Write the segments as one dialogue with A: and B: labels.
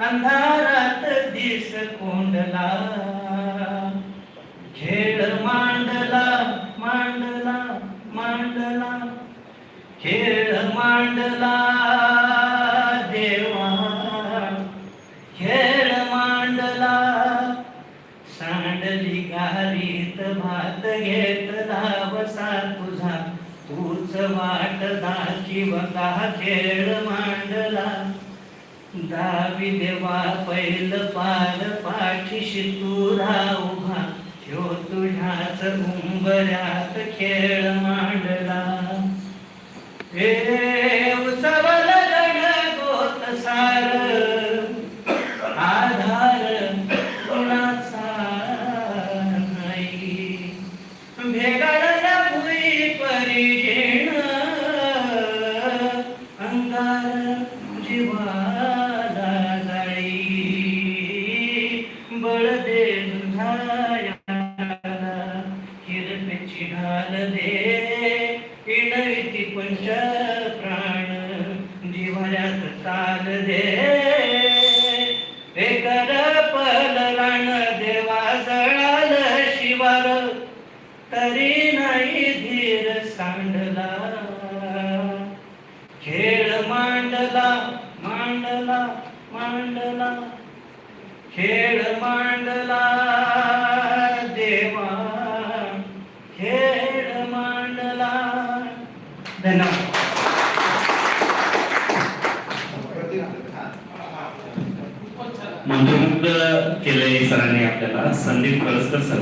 A: अंधारात दिस कोंडला. खेळ मांडला मांडला मांडला. खेळ मांडला देवा. खेळ मांडला. सांडली गारीत भात घेतला बसा तुझा. तूच वाट दाखी बघा खेळ मांडला. दावी देवा पैल पार पाठीशी तुरा उभा. ठेव तुझ्याच उंबऱ्यात खेळ मांडला. हे उसवल गोत सार बळ दे दुधायाला हिरपेची ढाल दे इणविती पंच प्राण जिव्हाळ्यात ताल दे एकर पल राण देवा जळाल शिवार तरी नाही धीर सांडला खेळ मांडला मांडला मांडला. खेळ धन्यवाद
B: मंत्रमुग्ध केलंय सरांनी आपल्याला. संदीप कळसकर सर.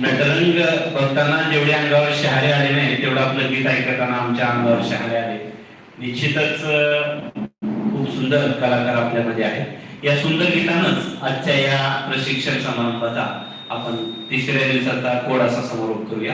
B: नटरंग बघताना जेवढे अंगावर शहारे आले नाही तेवढं आपलं गीत ऐकताना आमच्या अंगावर शहारे आले. निश्चितच खूप सुंदर कलाकार आपल्यामध्ये आहेत. या सुंदर गीतानंच आजच्या या प्रशिक्षण समारंभाचा आपण तिसऱ्या दिवसाचा कोड असा समारोप करूया.